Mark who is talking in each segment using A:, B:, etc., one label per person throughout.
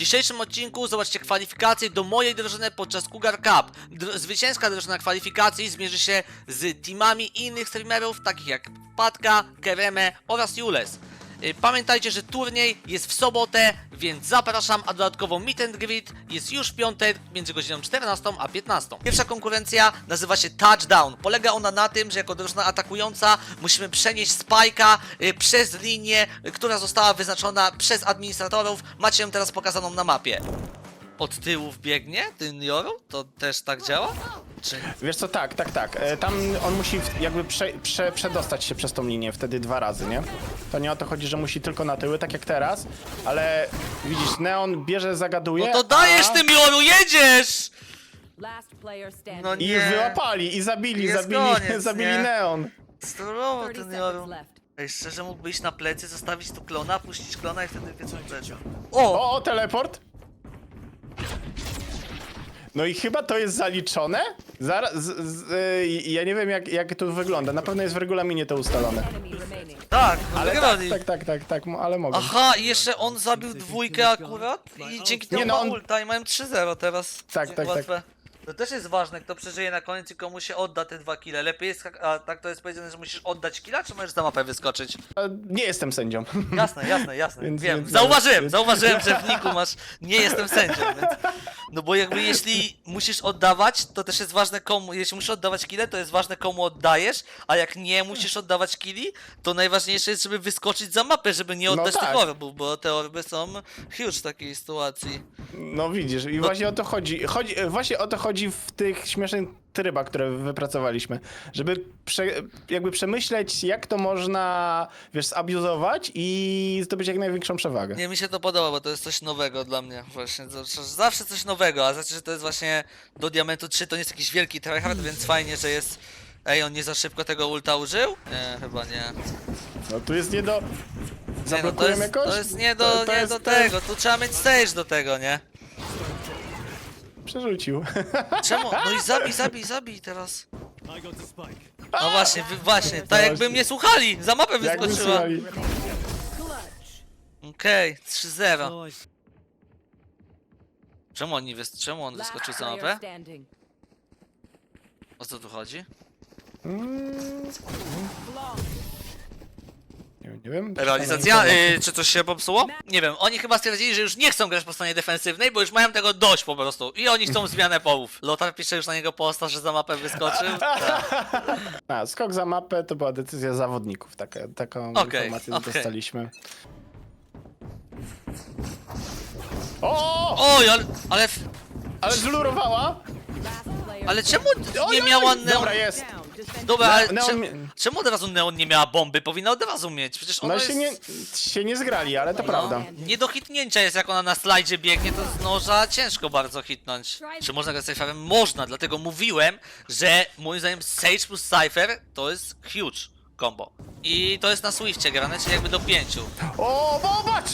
A: dzisiejszym odcinku zobaczcie kwalifikacje do mojej drużyny podczas Cougar Cup. Dr zwycięska drużyna kwalifikacji zmierzy się z teamami innych streamerów, takich jak Patka, Kereme oraz Jules. Y, Pamiętajcie, że turniej jest w sobotę, więc zapraszam, a dodatkowo meet and greet jest już w piątek między godziną 14 a 15. Pierwsza konkurencja nazywa się Touchdown. Polega ona na tym, że jako drużyna atakująca musimy przenieść spajka y, przez linię, y, która została wyznaczona przez administratorów. Macie ją teraz pokazaną na mapie. Od tyłu biegnie ten Joru? To też tak działa? Czy...
B: Wiesz co, tak, tak, tak. E, Tam on musi w- jakby prze, prze, przedostać się przez tą linię wtedy dwa razy, nie? To nie o to chodzi, że musi tylko na tyły, tak jak teraz, ale widzisz, Neon bierze, zagaduje,
A: No to dajesz
B: a...
A: tym Joru, jedziesz!
C: Last player standing.
A: No
B: I już
A: Nie.
B: wyłapali, i zabili,
A: Jest
B: zabili,
A: koniec,
B: zabili
A: nie?
B: Neon.
C: 30
A: ten Joru.
C: left.
A: Ej, szczerze mógłby iść na plecy, zostawić tu klona, puścić klona i wtedy wiedzą plecy. O!
B: O, o, teleport. No i chyba to jest zaliczone? Zaraz, z, z, y, ja nie wiem jak, jak to wygląda, na pewno jest w regulaminie to ustalone.
A: Tak, no
B: Ale tak, tak, tak, tak, tak, ale mogę.
A: Aha, i jeszcze on zabił dwójkę akurat i dzięki temu
B: Nie, no
A: ma
B: on-
A: ulta i mają 3-0 teraz.
B: Tak, tak, tak.
A: łatwe. To też jest ważne, kto przeżyje na koniec i komu się odda te dwa kile. Lepiej jest, a tak to jest powiedziane, że musisz oddać killa, czy możesz za mapę wyskoczyć?
B: E, Nie jestem sędzią.
A: Jasne, jasne, jasne.
B: Więc-
A: Wiem,
B: więc-
A: zauważyłem, zauważyłem, że w niku masz. Nie jestem sędzią, więc. No bo jakby jeśli musisz oddawać, to też jest ważne komu. Jeśli musisz oddawać kile, to jest ważne komu oddajesz, a jak nie musisz oddawać kili, to najważniejsze jest, żeby wyskoczyć za mapę, żeby nie
B: No
A: oddać
B: tak.
A: tych orbów, bo te orby są huge w takiej sytuacji.
B: No widzisz, i właśnie o to chodzi. chodzi. Właśnie o to chodzi w tych śmiesznych trybach, które wypracowaliśmy. Żeby prze, jakby przemyśleć, jak to można, wiesz, zabiuzować i zdobyć jak największą przewagę.
A: Nie, mi się to podoba, bo to jest coś nowego dla mnie właśnie. Zawsze, coś nowego, a znaczy, że to jest właśnie do Diamentu 3 to nie jest jakiś wielki tryhard, więc fajnie, że jest... Ej, on nie za szybko tego ulta użył? Nie, chyba nie.
B: No tu jest nie do...
A: Nie, no to
B: Zablokujemy
A: jest,
B: jakoś?
A: to jest nie do,
B: To- to
A: nie
B: jest-
A: do tego, tu trzeba mieć stage do tego, nie?
B: Przerzucił.
A: Czemu? No i zabij, zabij, zabij teraz. No właśnie, wy, właśnie, tak jakby mnie słuchali, za mapę wyskoczyła.
C: Clutch.
A: Okej, 3-0.
D: Nice.
A: Czemu on, nie wys... Czemu on wyskoczył za mapę? O co tu chodzi?
B: Mm, nie, wiem.
A: Realizacja? Y, czy coś się popsuło? Nie wiem, oni chyba stwierdzili, że już nie chcą grać po stronie defensywnej, bo już mają tego dość po prostu. I oni chcą zmianę połów. Lotar pisze już na niego posta, że za mapę wyskoczył. Tak.
B: A, skok za mapę to była decyzja zawodników. Taka, taką
A: Okej,
B: informację
A: okej.
B: dostaliśmy. O!
A: Oj, ale, ale,
B: Ale zlurowała?
A: Ale czemu nie
B: Oj,
A: miała neon...
B: Dobra, jest.
A: Dobra, ale
B: Neon
A: czemu,
B: mi-
A: czemu od razu Neon nie miała bomby? Powinna od razu mieć, przecież ona
B: No
A: jest...
B: się nie, się nie zgrali, ale to prawda.
A: Nie do hitnięcia jest, jak ona na slajdzie biegnie, to z noża ciężko bardzo hitnąć. Czy można grać Cypherem? Można, dlatego mówiłem, że moim zdaniem Sage plus Cypher to jest huge combo. I to jest na Swiftie grane, czyli jakby do pięciu.
B: O, popatrz!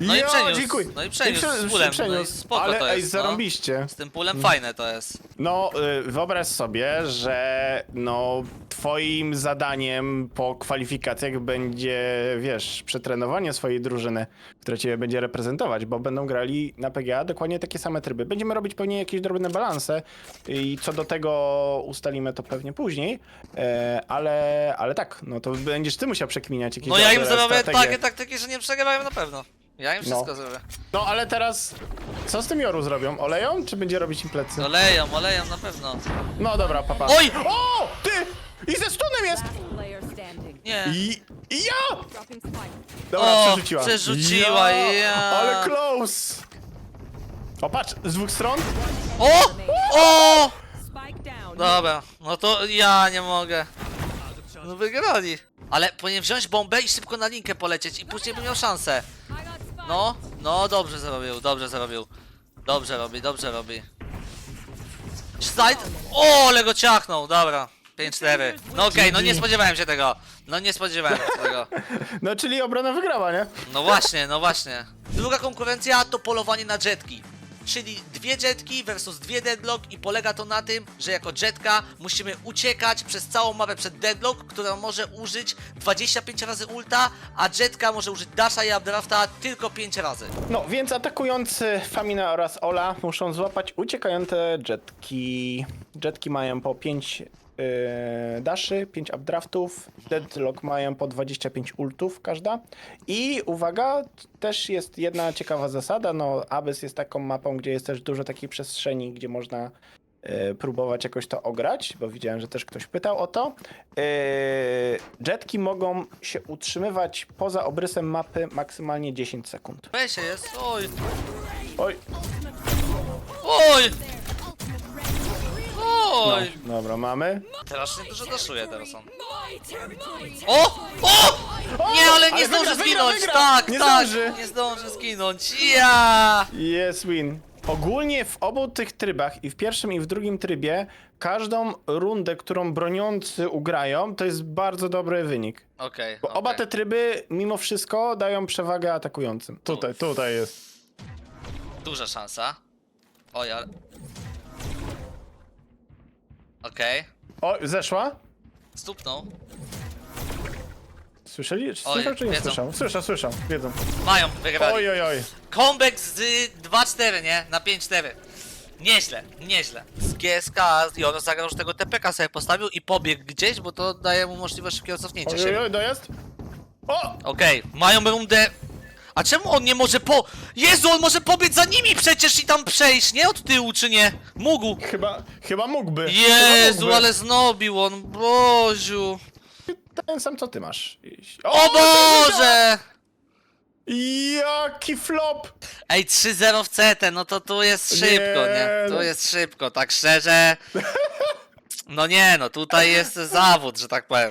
A: No i
B: Jo,
A: przeniósł,
B: dziękuję.
A: no i przeniósł
B: prze-
A: z pulem, no i spoko
B: Ale
A: to
B: ej,
A: jest, no.
B: zarąbiście.
A: Z tym pulem fajne to jest.
B: No, y, wyobraź sobie, że no, twoim zadaniem po kwalifikacjach będzie, wiesz, przetrenowanie swojej drużyny, która ciebie będzie reprezentować, bo będą grali na PGA dokładnie takie same tryby. Będziemy robić pewnie jakieś drobne balanse i co do tego ustalimy to pewnie później, e, ale, ale tak, no to będziesz ty musiał przekminiać jakieś
A: No ja im
B: strategie.
A: takie taktyki, że nie przegrywają na pewno. Ja im wszystko
B: No.
A: zrobię.
B: No ale teraz, co z tym Joru zrobią? Oleją, czy będzie robić im plecy?
A: Oleją, oleją na pewno.
B: No dobra, papa.
A: Oj!
B: O! Ty! I ze stunem jest!
C: Last player standing.
A: Nie.
B: I, i ja!
C: Dropping spike.
B: Dobra,
A: O,
B: przerzuciła.
A: przerzuciła, ja.
B: Ale close! O, patrz, z dwóch stron?
A: O! O!
C: Spike down.
A: Dobra, no to ja nie mogę. No wygrali. Ale powinien wziąć bombę i szybko na linkę polecieć i później by miał szansę. No, no dobrze zrobił, dobrze zrobił. Dobrze robi, dobrze robi. Slide. O, ale go ciachnął, dobra. 5-4. No okej, no nie spodziewałem się tego. No nie spodziewałem się tego.
B: No, czyli obrona wygrała, nie?
A: No właśnie, no właśnie. Druga konkurencja to polowanie na jetki. Czyli dwie jetki versus dwie deadlock i polega to na tym, że jako jetka musimy uciekać przez całą mapę przed deadlock, która może użyć 25 razy ulta, a jetka może użyć dasha i updrafta tylko 5 razy.
B: No, więc atakujący Famina oraz Ola muszą złapać uciekające jetki. Jetki mają po 5 yy, daszy, 5 updraftów. Deadlock mają po 25 ultów każda. I uwaga, też jest jedna ciekawa zasada. No, Abyss jest taką mapą, gdzie jest też dużo takiej przestrzeni, gdzie można yy, próbować jakoś to ograć, bo widziałem, że też ktoś pytał o to. Yy, jetki mogą się utrzymywać poza obrysem mapy maksymalnie 10 sekund.
A: Weź się jest, oj,
B: Oj,
A: oj! Oj!
B: no, dobra, mamy.
A: Teraz nie dużo daszuje teraz on. O! O! Nie, ale nie
B: ale
A: zdąży
B: wygra, wygra,
A: zginąć!
B: wygra!
A: Tak,
B: Nie
A: tak!
B: zdąży.
A: Nie zdąży zginąć. Ja!
B: Jest win. Ogólnie w obu tych trybach, i w pierwszym, i w drugim trybie, każdą rundę, którą broniący ugrają, to jest bardzo dobry wynik.
A: Okej.
B: Bo oba te tryby, mimo wszystko, dają przewagę atakującym. Tutaj, tutaj jest.
A: Duża szansa. Oj, ale. Okej.
B: O, zeszła?
A: Stuknął.
B: Słyszeli? Czy
A: Oj,
B: słyszał, czy nie
A: wiedzą.
B: słyszał? Słyszał, słyszał, wiedzą.
A: Mają, wygrali.
B: Oj, oj, oj.
A: Comeback z 2-4, nie? Na 5-4. Nieźle, nieźle. Z GSK i ono zagrał, że tego TPK sobie postawił i pobiegł gdzieś, bo to daje mu możliwość szybkiego cofnięcia
B: Oj,
A: się.
B: oj, oj, dojazd. O!
A: Okej, mają rundę. A czemu on nie może po. Jezu, on może pobiec za nimi przecież i tam przejść, nie? Od tyłu, czy nie? Mógł.
B: Chyba, chyba mógłby.
A: Jezu,
B: Chyba mógłby.
A: ale znobił on, Boziu.
B: Ten sam, co ty masz.
A: O Boże!
B: Jaki flop!
A: Ej, 3-0 w CT, no to tu jest szybko, nie?
B: Nie,
A: Tu
B: no.
A: jest szybko, tak szczerze. No nie, no tutaj jest zawód, że tak powiem.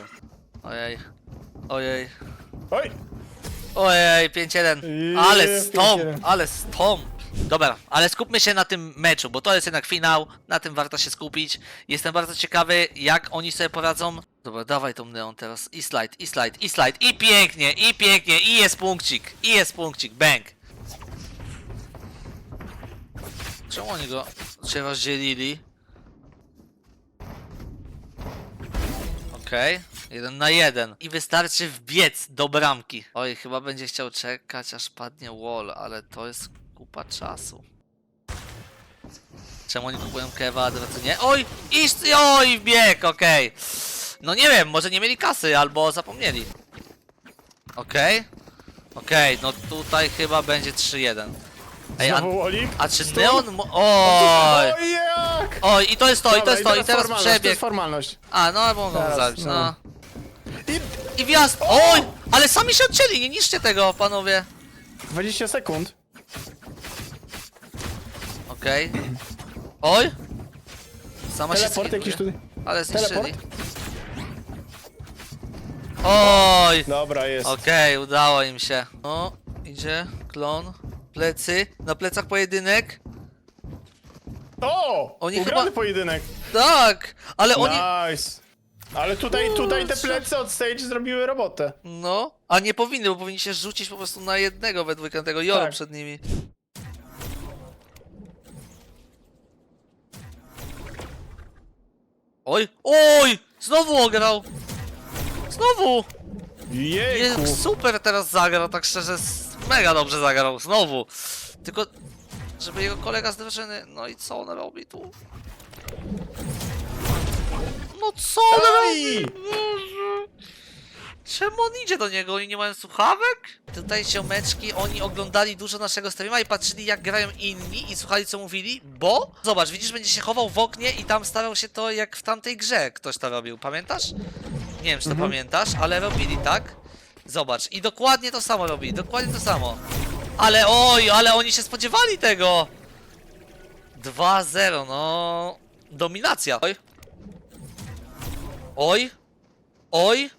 A: Ojej. Ojej.
B: Oj!
A: Ojej, 5-1.
B: Jeee,
A: Ale
B: 5-1.
A: ale stomp. Dobra, ale skupmy się na tym meczu, bo to jest jednak finał, na tym warto się skupić. Jestem bardzo ciekawy, jak oni sobie poradzą. Dobra, dawaj tą neon teraz. I slide, i slide, i slide. I pięknie, i pięknie, i jest punkcik, i jest punkcik, bang. Czemu oni go się rozdzielili? Okej, jeden na jeden. I wystarczy wbiec do bramki. Oj, chyba będzie chciał czekać, aż padnie wall, ale to jest kupa czasu. Czemu oni kupują kewa, a nie? Oj, iść, oj, wbieg, okej. No nie wiem, może nie mieli kasy, albo zapomnieli. Okej. Okej, no tutaj chyba będzie 3-1. Ej, a, a czy? Neon... Oj!
B: Oj,
A: i to jest to, i to jest to, i teraz
B: formalność, To
A: przebieg.
B: jest formalność.
A: A, no, mogą zabić,
B: no. I
A: wjazd! Oj! Ale sami się odcięli, nie niszcie tego, panowie.
B: 20 sekund.
A: Okej. Oj! Sama się
B: Teleport
A: skipuje.
B: jakiś tutaj.
A: Ale zniszczyli.
B: Teleport?
A: Oj!
B: Dobra, jest.
A: Okej, udało im się. O, idzie, klon, plecy, na plecach pojedynek.
B: O!
A: Oni
B: Ugrany
A: chyba-
B: pojedynek.
A: Tak! Ale oni...
B: Nice. Ale tutaj, tutaj te plecy od stage zrobiły robotę.
A: No, a nie powinny, bo powinni się rzucić po prostu na jednego we dwójkę, tego Joro
B: Tak.
A: przed nimi. Oj, oj! Znowu ograł! Znowu!
B: Jejku.
A: Je, super teraz zagrał, tak szczerze, s- mega dobrze zagrał, znowu. Tylko, żeby jego kolega z drużyny, no i co on robi tu? No co?
B: Ej!
A: Boże. Czemu on idzie do niego? Oni nie mają słuchawek? Tutaj ziomeczki, oni oglądali dużo naszego streama i patrzyli jak grają inni i słuchali co mówili, bo zobacz, widzisz, będzie się chował w oknie i tam starał się to jak w tamtej grze ktoś to robił, pamiętasz? Nie wiem, czy to pamiętasz, ale robili, tak? Zobacz, i dokładnie to samo robili, dokładnie to samo. Ale oj, ale oni się spodziewali tego! 2-0, no... Dominacja. Oj. Oj. Oj.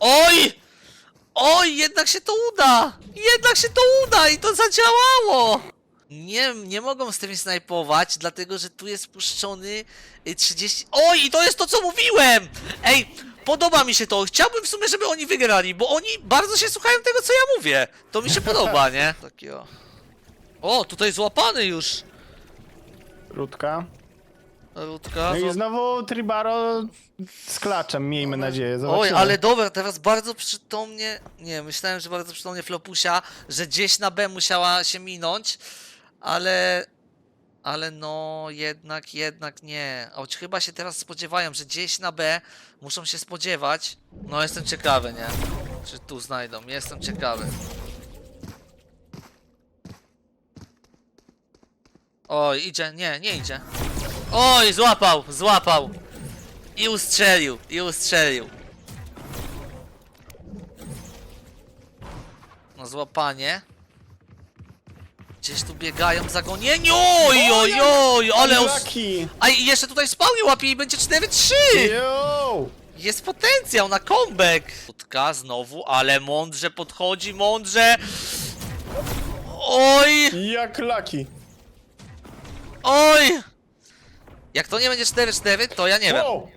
A: Oj! Oj, jednak się to uda! Jednak się to uda i to zadziałało! Nie, nie mogą z tym snajpować, dlatego że tu jest puszczony y, 30... Oj, i to jest to, co mówiłem! Ej, podoba mi się to. Chciałbym w sumie, żeby oni wygrali, bo oni bardzo się słuchają tego, co ja mówię. To mi się podoba, nie? Takiego... O, tutaj złapany już!
B: Rutka.
A: Rutka.
B: No i znowu Tribaro z klaczem, miejmy nadzieję. Zobaczymy.
A: Oj, ale dobra, teraz bardzo przytomnie. Nie, myślałem, że bardzo przytomnie Flopusia, że gdzieś na B musiała się minąć, ale. Ale no, jednak, jednak nie. Choć chyba się teraz spodziewają, że gdzieś na B muszą się spodziewać. No, jestem ciekawy, nie? Czy tu znajdą? Jestem ciekawy. Oj, idzie, nie, nie idzie. Oj, złapał, złapał. I ustrzelił, i ustrzelił. No złapanie. Gdzieś tu biegają zagonieni. Oj, oj, oj, ale.
B: Lucky!
A: A i jeszcze tutaj spałnie łapie i będzie 4-3!
B: Yo!
A: Jest potencjał na comeback! Kutka znowu, ale mądrze podchodzi, mądrze! Oj,
B: Jak Lucky!
A: oj! Jak to nie będzie 4-4, to ja nie wiem.
B: Wow!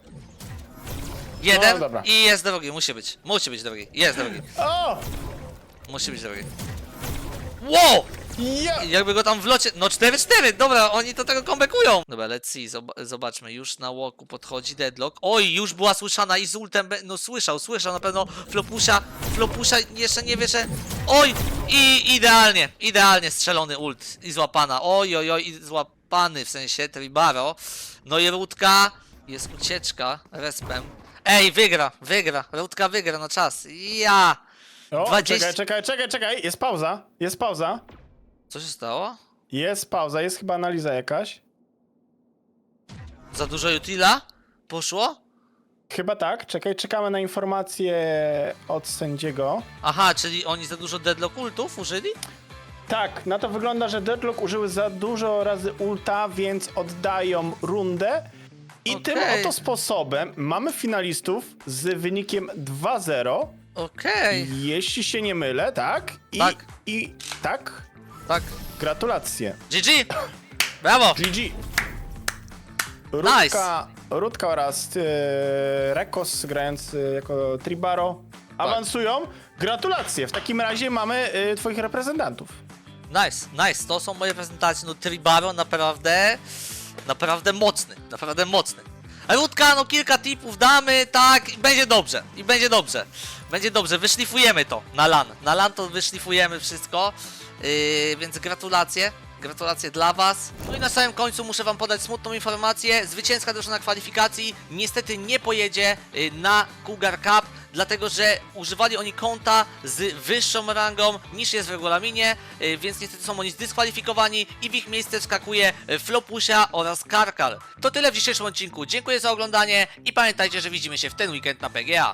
A: Jeden
B: No, dobra.
A: i jest drogi, musi być. Musi być drogi, jest drogi.
B: O!
A: Musi być drogi. Wow!
B: Ja!
A: Jakby go tam w locie. No 4-4, dobra, oni to tego comebackują. Dobra, let's see, zob- zobaczmy. Już na łoku podchodzi deadlock. Oj, już była słyszana i z ultem. No słyszał, słyszał na pewno Flopusia. Flopusia jeszcze nie wie, że. Oj! I idealnie, idealnie strzelony ult i złapana. Oj, oj, oj, i złapany w sensie Tribaro. No i Rutka. Jest ucieczka respem. Ej, wygra, wygra. Rutka wygra na czas. Ja!
B: O,
A: 20
B: czekaj, czekaj, czekaj, czekaj, jest pauza, jest pauza.
A: Co się stało?
B: Jest pauza, jest chyba analiza jakaś.
A: Za dużo utila? Poszło?
B: Chyba tak, czekaj, czekamy na informację od sędziego.
A: Aha, czyli oni za dużo deadlock ultów użyli?
B: Tak, na to wygląda, że Deadlock użyły za dużo razy ulta, więc oddają rundę. I tym oto sposobem mamy finalistów z wynikiem 2-0.
A: Okej.
B: Jeśli się nie mylę, tak? I,
A: Tak.
B: I tak?
A: Tak.
B: Gratulacje.
A: GG! Brawo!
B: GG. Rutka, Rutka oraz e, Rekos grający jako Tribaro awansują. Gratulacje. W takim razie mamy e, twoich reprezentantów.
A: Nice, nice. To są moje prezentacje. No Tribaro naprawdę, naprawdę mocny. Naprawdę mocny. Rutka, no kilka tipów damy, tak, i będzie dobrze. I będzie dobrze. Będzie dobrze, wyszlifujemy to na LAN. Na LAN to wyszlifujemy wszystko. Yy, więc gratulacje. Gratulacje dla Was. No i na samym końcu muszę Wam podać smutną informację. Zwycięska drużyna kwalifikacji niestety nie pojedzie y, na Cougar Cup, dlatego że używali oni konta z wyższą rangą niż jest w regulaminie, y, więc niestety są oni zdyskwalifikowani i w ich miejsce wskakuje y, Flopusia oraz Karkal. To tyle w dzisiejszym odcinku. Dziękuję za oglądanie i pamiętajcie, że widzimy się w ten weekend na PGA.